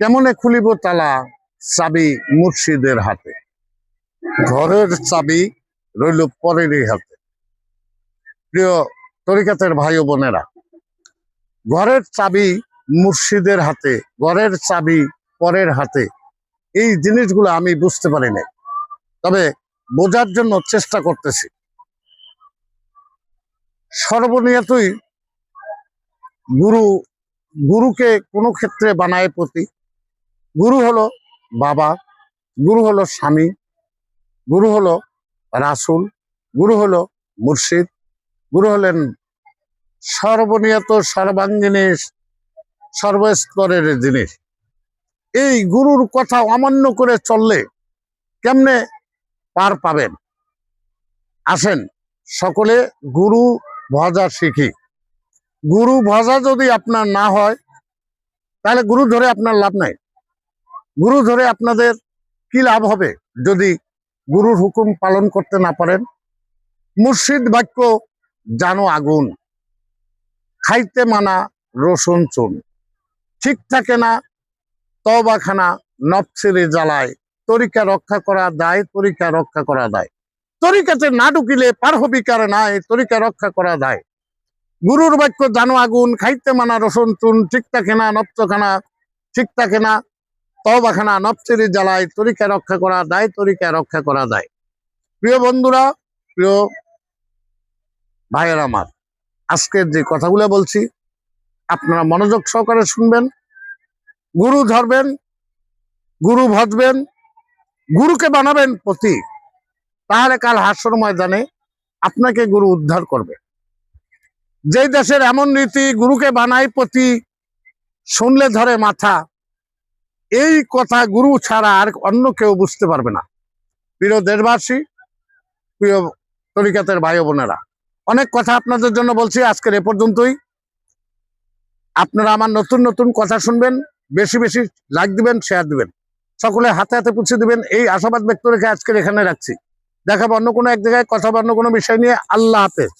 কেমনে খুলিব তালা চাবি মুর্শিদের হাতে? ঘরের চাবি রইল পরেরই হাতে। প্রিয় তরিকাতের ভাই বোনেরা, ঘরের চাবি মুর্শিদের হাতে, ঘরের চাবি পরের হাতে, এই জিনিসগুলো আমি বুঝতে পারি নাই। তবে বোঝার জন্য চেষ্টা করতেছি। সর্বনিয়তই গুরু, গুরুকে কোনো ক্ষেত্রে বানায় প্রতি গুরু হলো বাবা, গুরু হলো স্বামী, গুরু হলো রাসুল, গুরু হলো মুর্শিদ, গুরু হলেন সর্বনিয়ত সর্বাঙ্গিনী সর্বস্তরের জিনিস। এই গুরুর কথা অমান্য করে চললে কেমনে পার পাবেন? আসেন, সকলে গুরু ভজা শিখি। গুরু ভজা যদি আপনার না হয়, তাহলে গুরু ধরে আপনার লাভ নাই। গুরু ধরে আপনাদের কি লাভ হবে যদি গুরুর হুকুম পালন করতে না পারেন? মুর্শিদ বাক্য, জানো আগুন, খাইতে মানা রসুন চুন। ঠিক থাকে না তবাখানা নফসিরে জ্বালায়। তরিকা রক্ষা করা দায়, তরিকা রক্ষা করা দায়। তরিকাতে না ঢুকিলে পার হবি কার নাই, তরিকা রক্ষা করা দায়। গুরুর বাক্য, জানো আগুন, খাইতে মানা রসুন চুন। ঠিক থাকে না নপ্তখানা ঠিক থাকে না তবাখানা নফসিরে জ্বালায় তরিকা রক্ষা করা দায়, তরিকা রক্ষা করা দায়। প্রিয় বন্ধুরা, প্রিয় ভাইয়ের আমার, আজকের যে কথাগুলো বলছি, আপনারা মনোযোগ সহকারে শুনবেন, গুরু ধরবেন, গুরু ভজবেন, গুরুকে বানাবেন পতি তাহলে কাল হাস্যর ময়দানে আপনাকে গুরু উদ্ধার করবে। যেই দেশের এমন রীতি গুরুকে বানাই পতি শুনলে ধরে মাথা এই কথা গুরু ছাড়া আর অন্য কেউ বুঝতে পারবে না। প্রিয় দেশবাসী, প্রিয় তরিকাতের ভাই বোনেরা, অনেক কথা আপনাদের জন্য বলছি আজকের এ পর্যন্তই। আপনারা আমার নতুন নতুন কথা শুনবেন, বেশি বেশি লাইক দিবেন শেয়ার দিবেন। সকলে হাতে হাতে পুছে দিবেন, এই আশাবাদ ব্যক্ত রেখে আজকের এখানে রাখছি। দেখাবো অন্য কোনো এক জায়গায়, কথা বা অন্য কোনো বিষয় নিয়ে। আল্লাহ হাফেজ।